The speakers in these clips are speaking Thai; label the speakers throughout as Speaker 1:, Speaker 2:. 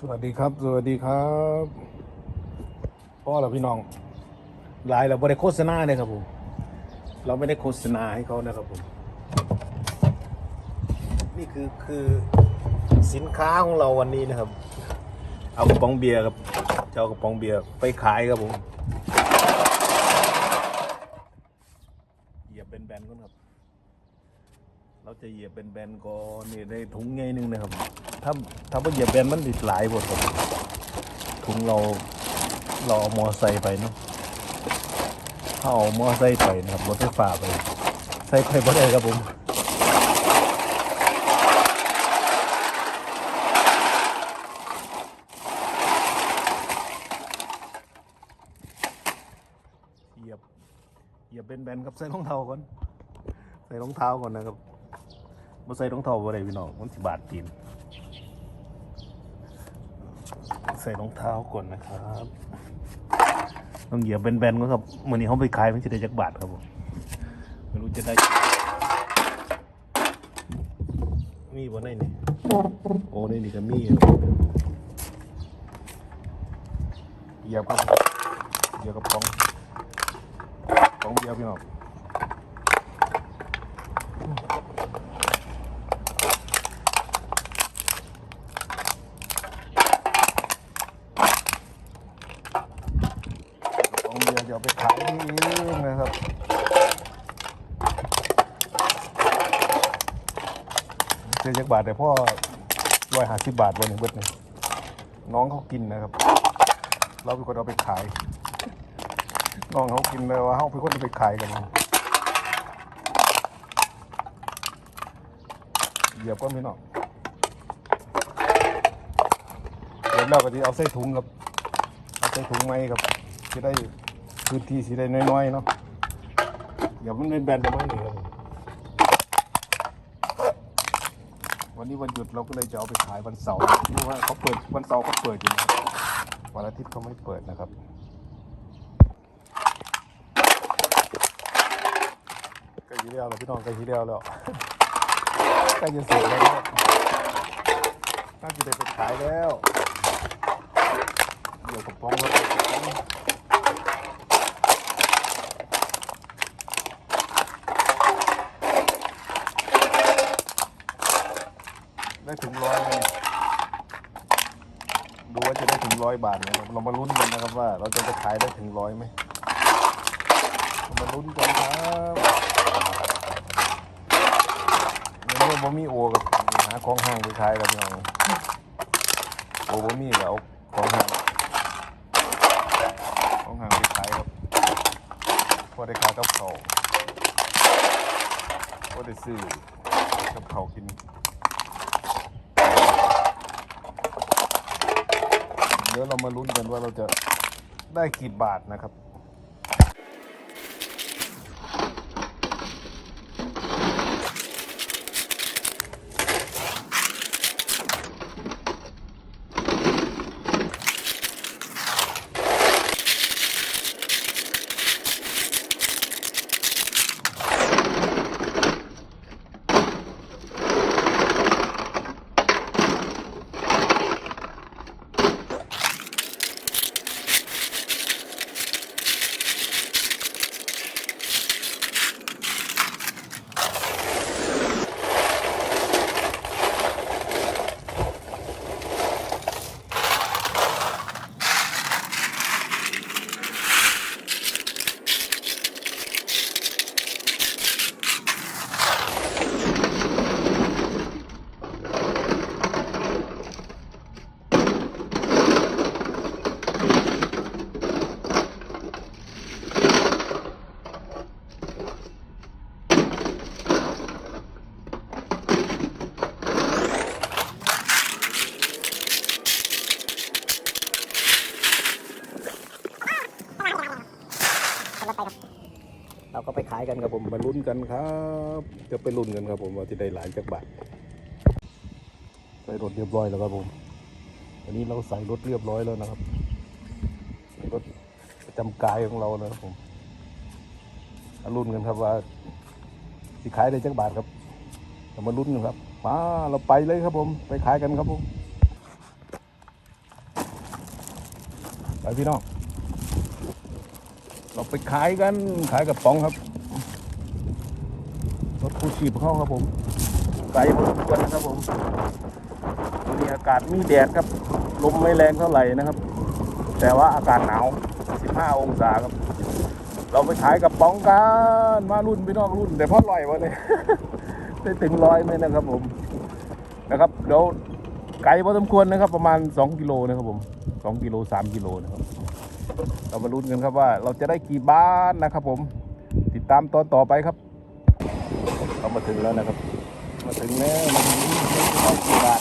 Speaker 1: สวัสดีครับ สวัสดีครับพ่อเราพี่น้องหลายเราไม่ได้โฆษณาเลยครับผมเราไม่ได้โฆษณาให้เขานะครับผมนี่คือคือสินค้าของเราวันนี้นะครับ เอากระป๋องเบียร์ครับเจะเอากระป๋องเบียร์ไปขายครับผมเหยียบเป็นแบนๆก่อนครับ เราจะเหยียบเป็นแบนๆก่อนนี่ได้ถุงไงนึงนะครับ ถ้าถ้าว่าเหยียบแบนมันติดหลายหมดครับถุงเราเราเอามอไซค์ไปเนาะถ้าเอามอไซค์ไปนะครับรถไฟฟ้าไปใส่ไปบ่ได้ครับผมเหยียบเหยียบเป็นแบนครับใส่รองเท้าก่อนใส่รองเท้าก่อนนะครับมาใส่รองเท้าบ่ได้พี่น้องมันสิบาดตีน ใส่รองเท้าก่อนนะครับ ต้องเหยียบแบนๆก่อนครับวันนี้เขาไปขายมันจะได้จักบาทครับผมไม่รู้จะได้มีบ่ได้นี่โอ้นี่นี่ก็มีเหยียบครับเหยียบกับปองปองเดียวพี่น้องปองเดียวเดี๋ยวไปขายเองนะครับ เสียจักบาทแต่พ่อร้อยห้าสิบบาทวันนี้เบิดนี่น้องเขากินนะครับ เราเป็นคนเอาไปขาย น้องเขากินเลยว่าเขาเป็นคนเอาไปขายกันเหยียบก็ไม่น้องเดี๋ยวเราก็จะเอาใส่ถุงครับเอาใส่ถุงไหมครับจะได้พื้นที่สิได้น้อยๆเนาะเดี๋ยวมันเป็นแบนประมาณนี้ครับผม วันนี้วันหยุดเราก็เลยจะเอาไปขายวันเสาร์เพราะว่าเขาเปิดวันเสาร์เขาเปิดอยู่นะครับวันอาทิตย์เขาไม่เปิดนะครับใกล้ทีเดียวแล้วพี่น้องใกล้ทีเดียวแล้วใกล้จะเสร็จแล้วน่าจะได้ไปขายแล้วเดี๋ยวกระป๋องแล้วกระป๋องได้ ถึงร้อยไหมดูว่าจะได้ถึงร้อยบาทไหมเรามาลุ้นกันนะครับว่า เราจะไปขายได้ถึงร้อยไหมมาลุ้นกันครับในเมื่อบ่มีโอกับหาของห้างไปขายกับพี่น้องโอบ่มีก็เอาของห้างของห้างไปขายครับพอได้ขายกับเขาพอได้ซื้อกับเขากิน ดี๋ยวเรามาลุ้นกันว่าเราจะได้กี่บาทนะครับ ก็ไปขายกันครับผมมาลุ้นกันครับ จะไปลุ้นกันครับผมว่าจะได้หลายจากบาทใส่รถเรียบร้อยแล้วครับผมอันนี้เราใส่รถเรียบร้อยแล้วนะครับรถประจำกายของเรานะครับผมมาลุ้นกันครับว่าสิขายได้จากบาทครับเรามาลุ้นกันครับมาเราไปเลยครับผม ไปขายกันครับผมไปพี่น้อง เราไปขายกันขายกับป๋องครับรถคูชีพเข้าครับผมไกลพอสมควรนะครับผมวันนี้อากาศมีแดดครับลมไม่แรงเท่าไหร่นะครับ แต่ว่าอากาศหนาว 15 องศาครับ เราไปขายกับป๋องกันมารุ่นพี่น้องรุ่น แต่พ่อลอยวะเนี่ยได้ถึงร้อยไหมนะครับผมนะครับเดี๋ยวไกลพอสมควรนะครับ ประมาณ 2 กิโลนะครับผม 2 กิโล 3 กิโลนะครับ เรามาลุ้นกันครับว่าเราจะได้กี่บ้านนะครับ ผม ติดตามตอนต่อไปครับ เรามาถึงแล้วนะครับ มาถึงแล้วมาถึงได้กี่บาท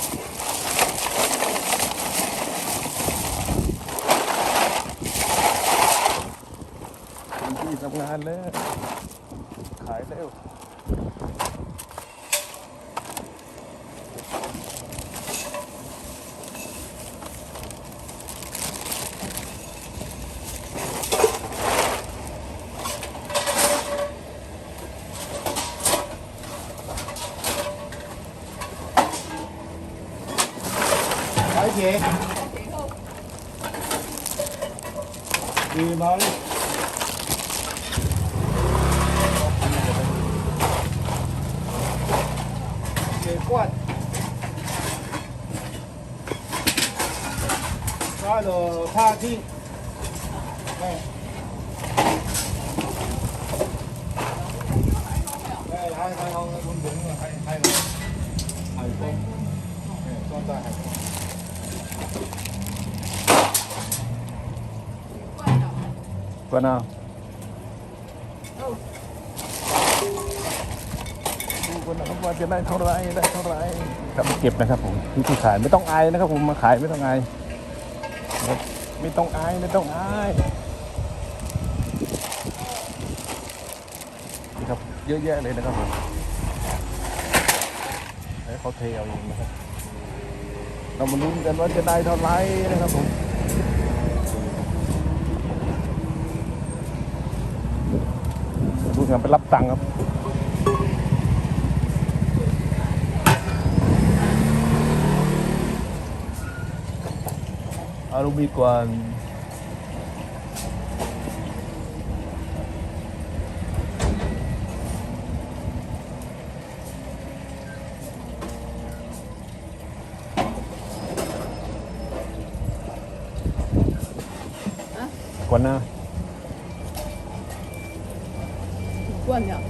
Speaker 1: ถึงที่ทำงานแล้วขายแล้ว
Speaker 2: chị đi mới quạt. Đó là pha thi. Này
Speaker 1: ก็น่าดูกันนะครับว่าจะได้เท่าไหรได้เท่าไหรครับเก็บนะครับผมที่ที่ขายไม่ต้องอายนะครับผมมาขายไม่ต้องอายนะครับไม่ต้องอายไม่ต้องอายนี่ครับเยอะแยะเลยนะครับผมให้เขาเทเอาเองนะครับเรามาลุ้นกันว่าจะได้เท่าไหรนะครับผม ดูงานไปรับตังค์ครับอารุมีกวนกวนหน้า
Speaker 3: 罐两。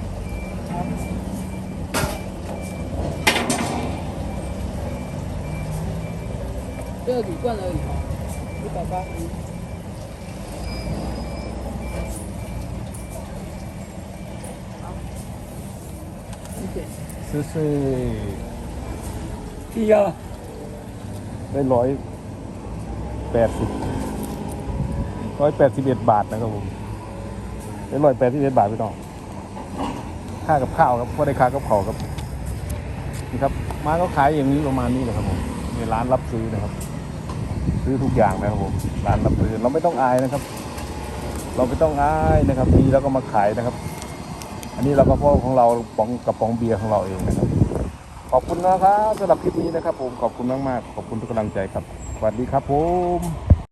Speaker 3: 这个铝罐而已哦，一百八十一。好，谢谢。
Speaker 1: ซื้อซื้อ
Speaker 2: Đi ra
Speaker 1: ได้ร้อยแปดสิบร้อยแปดสิบเอ็ดบาทนะครับผมได้ร้อยแปดสิบเอ็ดบาทพี่น้อง ค่ากับข้าวครับพอได้ค่ากับข้าวครับนี่ครับมาก็ขายอย่างนี้ประมาณนี้เลยครับผมมีร้านรับซื้อนะครับ ซื้อทุกอย่างนะครับผมร้านรับซื้อเราไม่ต้องอายนะครับ เราไม่ต้องอายนะครับมีแล้วก็มาขายนะครับ อันนี้เราก็พราะของเราปองกระป๋องเบียร์ของเราเองนะครับ ขอบคุณนะครับสำหรับคลิปนี้นะครับ ผมขอบคุณมากๆขอบคุณทุกกำลังใจครับสวัสดีครับผม